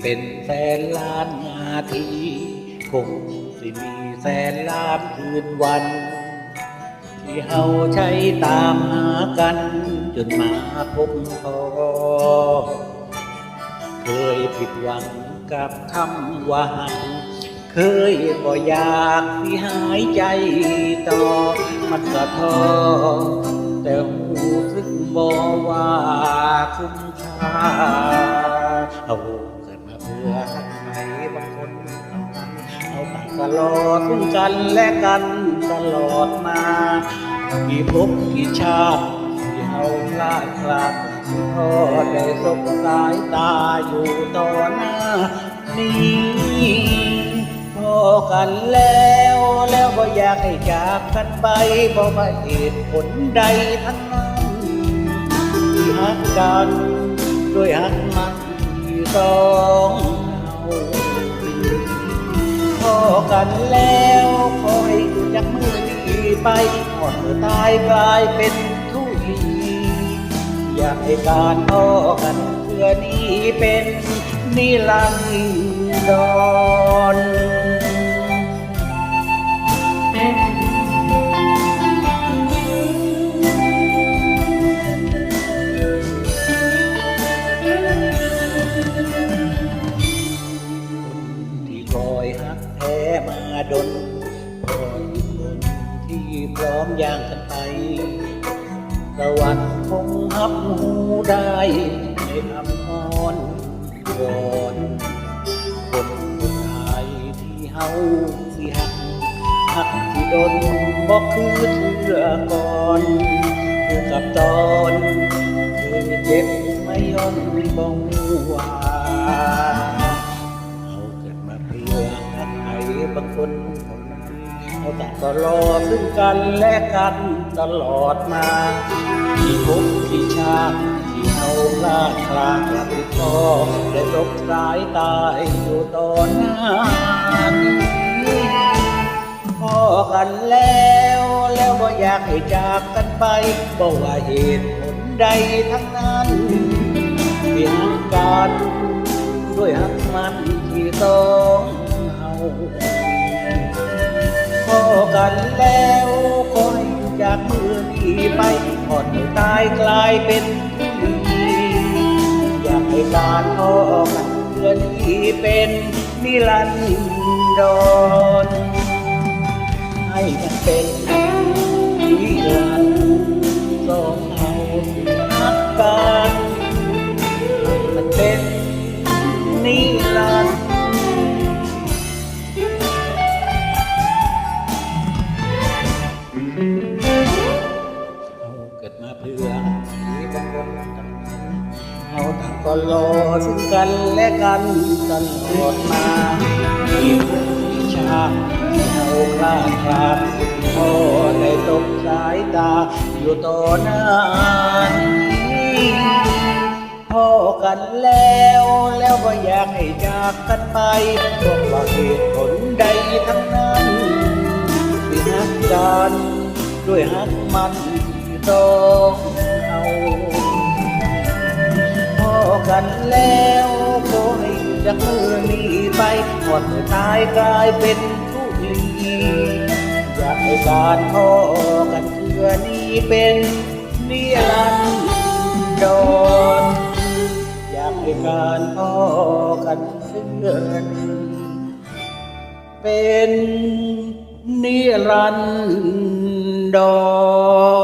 เป็นแสนล้านนาที คงสิมีแสนล้านคืนวัน ที่เฮาใช้ตามหากัน จนมาพบพอ เคยผิดหวังกับคำว่าหักเคยบ่อยากที่หายใจต่อ มันก็ท้อแต่หูสึกบ่ว่าคุ้มค่า กันและกันตลอดมากี่ภพกี่ชาติที่เฮาพลาดพลาดพอได้สบสายตาอยู่ต่อหน้า นี้พอกันแล้วแล้วก็อยากให้จากกันไปบ่ว่าเหตุผลใดทั้งนั้นที่หักกันด้วยหักมันที่สอง กันแล้วคอยจากมือที่ไปหอดมือตายกลายเป็นทุลีอยากให้การพอกันเพื่อนี้เป็นนิรันดร นคอยคนที่พร้อมย่างกันไปตะวันคงหับหูได้ในคำอ้อนวอนคนผู้ายที่เฮาสิหักหักที่ดนบอกคือเชื่อก่อนคือกับตอนเคยเจ็บไม่ยอมบอกว่าเอา คนเอาแต่ตลอซึ่งกันและกันตลอดมาที่พบที่ชาติที่เอาลาดลาดกลับไปพอได้ลบสายตายอยู่ตอนหน้านี้พอกันแล้วแล้วบ่อยากให้จากกันไปบอกว่าเหตุผลใดทั้งนั้นที่หักกันด้วยหักมันที่ต้อง กันแล้วคอยจากมือนี้ไปก่อนตายกลายเป็นผู้ดีอยากให้การพอกันเพื่อนที่เป็นนิรันดรให้มันเป็นนิรันดรสองเอาหักกันให้มันเป็น เกิดมาเพื่อให้บางคนต่างเอาต่างก็รอซึ่งกันและกันตลอดมามีผู้วิชาที่เอาคลาดคลาดพอได้ตกสายตาอยู่ต่อหน้านี้พอกันแล้วแล้วก็อยากให้จากกันไปบอกว่าเหตุผลใดทั้งนั้นที่หักกันด้วยหักมัน ต้องเอาพอกันแล้วขอให้จากมือนี้ไปหมดตายกลายเป็นผู้ดีอยากให้การพอกันเพื่อนี้เป็นนิรันดรอยากให้การพ่อกันเพื่อนเป็นนิรันดร